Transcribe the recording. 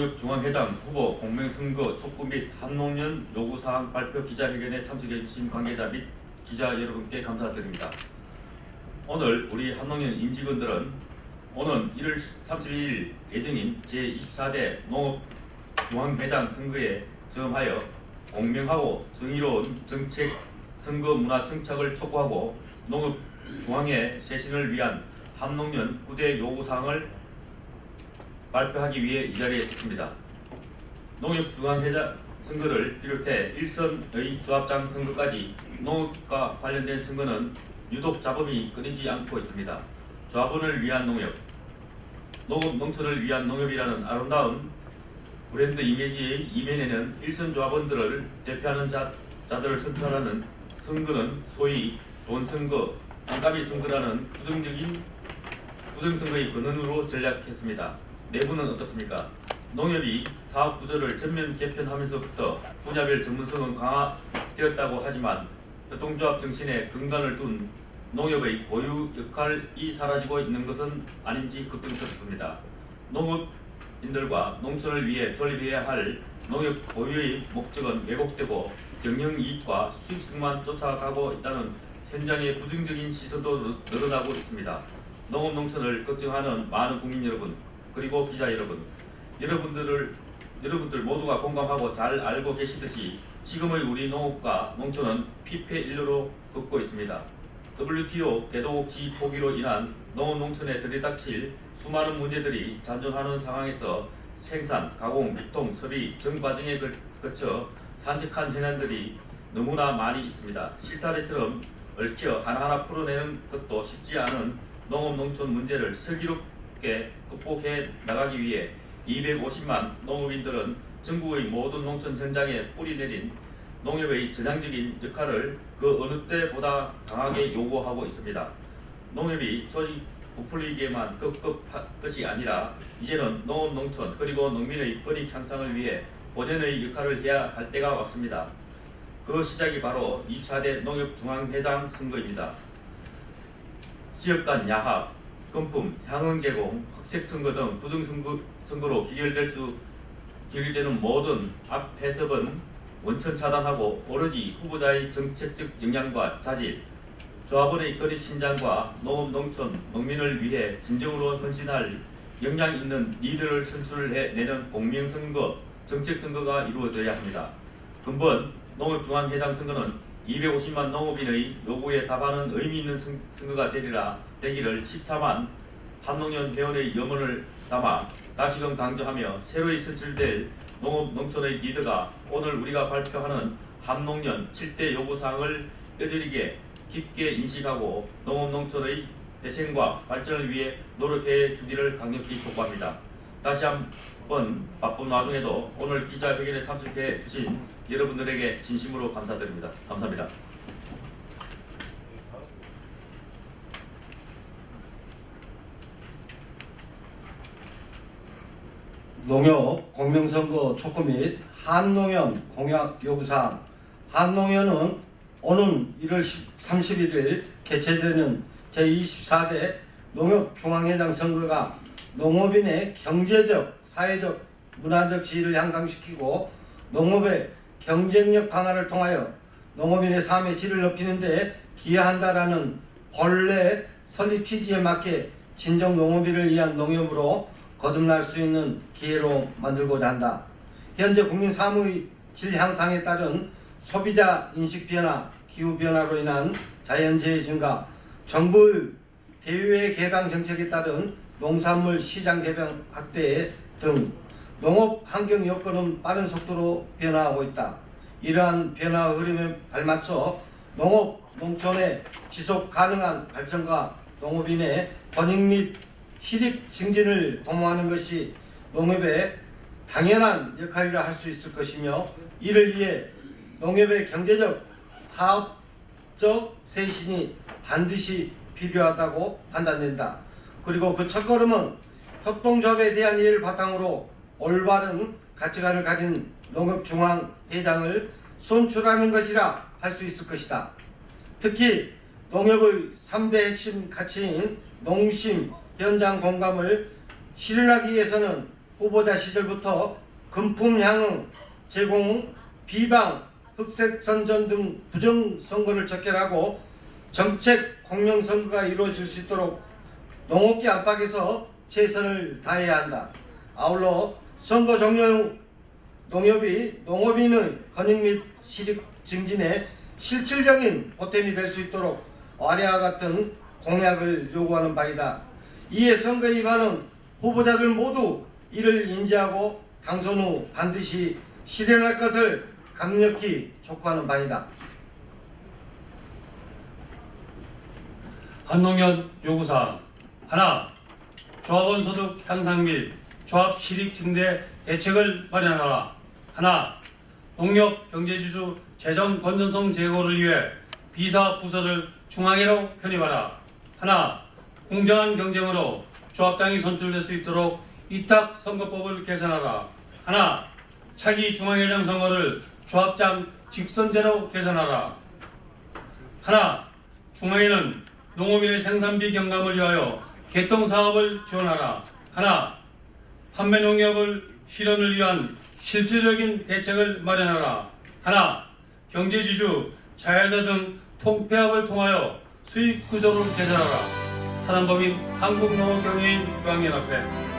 농협중앙회장 후보 공명선거 촉구 및 한농년 요구사항 발표 기자회견에 참석해주신 관계자 및 기자 여러분께 감사드립니다. 오늘 우리 한농년 임직원들은 오는 1월 31일 예정인 제24대 농업중앙회장 선거에 저음하여 공명하고 정의로운 정책 선거 문화 정착을 촉구하고 농업중앙회 쇄신을 위한 한농년 9대 요구사항을 발표하기 위해 이 자리에 섰습니다. 농협중앙회장 선거를 비롯해 일선의 조합장 선거까지 농업과 관련된 선거는 유독 잡음이 끊이지 않고 있습니다. 조합원을 위한 농협, 농업 농촌을 위한 농협이라는 아름다운 브랜드 이미지의 이면에는 일선 조합원들을 대표하는 자, 자들을 선출하는 선거는 소위 돈 선거, 땅값이 선거라는 부정적인 부정선거의 근원으로 전략했습니다. 내부는 어떻습니까? 농협이 사업 구조를 전면 개편하면서부터 분야별 전문성은 강화되었다고 하지만 협동조합 정신에 근간을 둔 농협의 고유 역할이 사라지고 있는 것은 아닌지 걱정스럽습니다. 농업인들과 농촌을 위해 존립해야 할 농협 고유의 목적은 왜곡되고 경영 이익과 수익성만 쫓아가고 있다는 현장의 부정적인 시선도 늘- 늘어나고 있습니다. 농업 농촌을 걱정하는 많은 국민 여러분 그리고 기자 여러분 여러분들을 여러분들 모두가 공감하고 잘 알고 계시듯이 지금의 우리 농업과 농촌은 피폐 인류로 걷고 있습니다. WTO 개도국지 포기로 인한 농업 농촌에 들이닥칠 수많은 문제들이 잔존하는 상황에서 생산, 가공, 유통, 소비 전 과정에 걸- 거쳐 산적한 현안들이 너무나 많이 있습니다. 실타래처럼 얽혀 하나하나 풀어내는 것도 쉽지 않은 농업 농촌 문제를 슬기롭 게 극복해 나가기 위해 250만 농업인들은 전국의 모든 농촌 현장에 뿌리 내린 농협의 전향적인 역할을 그 어느 때보다 강하게 요구하고 있습니다. 농협이 조직 부풀리기에만 급급 것이 아니라 이제는 농업 농촌 그리고 농민의 권익 향상을 위해 본연의 역할을 해야 할 때가 왔습니다. 그 시작이 바로 24대 농협중앙회장 선거입니다. 지역 간 야합, 금품, 향응 제공, 흑색 선거 등 부정 선거, 선거로 기결될 수 기결되는 모든 앞 해석은 원천 차단하고 오로지 후보자의 정책적 역량과 자질, 조합원의 거리 신장과 농업 농촌 농민을 위해 진정으로 헌신할 역량 있는 리더를 선출해 내는 공명선거, 정책선거가 이루어져야 합니다. 근본 농업중앙회장 선거는 250만 농업인의 요구에 답하는 의미 있는 선- 선거가 되리라 되기를 14만 한농년 회원의 염원을 담아 다시금 강조하며 새로이 선출될 농업 농촌의 리더가 오늘 우리가 발표하는 한농년 7대 요구사항을 뼈저리게 깊게 인식하고 농업 농촌의 대생과 발전을 위해 노력해 주기를 강력히 촉구합니다. 다시 한번 바쁜 와중에도 오늘 기자회견에 참석해 주신 여러분들에게 진심으로 감사드립니다. 감사합니다. 농협 공명선거 촉구 및 한농연 공약 요구사항 한농연은 오는 1월 31일 개최되는 제24대 농협중앙회장 선거가 농업인의 경제적, 사회적, 문화적 지위를 향상시키고 농업의 경쟁력 강화를 통하여 농업인의 삶의 질을 높이는 데 기여한다라는 본래 설립 취지에 맞게 진정 농업인을 위한 농협으로 거듭날 수 있는 기회로 만들고자 한다. 현재 국민 사무의 질 향상에 따른 소비자 인식 변화, 기후 변화로 인한 자연재해 증가, 정부의 대외 개방 정책에 따른 농산물 시장 개방 확대 등 농업 환경 여건은 빠른 속도로 변화하고 있다. 이러한 변화 흐름에 발맞춰 농업 농촌의 지속 가능한 발전과 농업인의 권익 및 실익 증진을 도모하는 것이 농업의 당연한 역할이라 할 수 있을 것이며 이를 위해 농업의 경제적 사업적 쇄신이 반드시 필요하다고 판단된다. 그리고 그 첫걸음은 협동조합에 대한 이해를 바탕으로 올바른 가치관을 가진 농업중앙회장을 선출하는 것이라 할 수 있을 것이다. 특히 농협의 3대 핵심 가치인 농심 현장 공감을 실현하기 위해서는 후보자 시절부터 금품 향응, 제공, 비방, 흑색 선전 등 부정 선거를 척결하고 정책 공명 선거가 이루어질 수 있도록 농업계 안팎에서 최선을 다해야 한다. 아울러 선거 종료 후 농협이 농업인의 건익 및 실익 증진에 실질적인 보탬이 될 수 있도록 와리와 같은 공약을 요구하는 바이다. 이에 선거 위반은 후보자들 모두 이를 인지하고 당선 후 반드시 실현할 것을 강력히 촉구하는 바이다. 한농연 요구사항 하나 조합원 소득 향상 및 조합 실익 증대 대책을 마련하라. 하나 농협 경제지수 재정 건전성 제고를 위해 비사 부서를 중앙회로 편입하라. 하나 공정한 경쟁으로 조합장이 선출될 수 있도록 이탁 선거법을 개선하라. 하나 차기 중앙회장 선거를 조합장 직선제로 개선하라. 하나 중앙에는 농업인의 생산비 경감을 위하여 개통 사업을 지원하라. 하나 판매 농협을 실현을 위한 실질적인 대책을 마련하라. 하나 경제지주 자회사 등 통폐합을 통하여 수익 구조를 개선하라. 사단법인 한국농업경영인 중앙연합회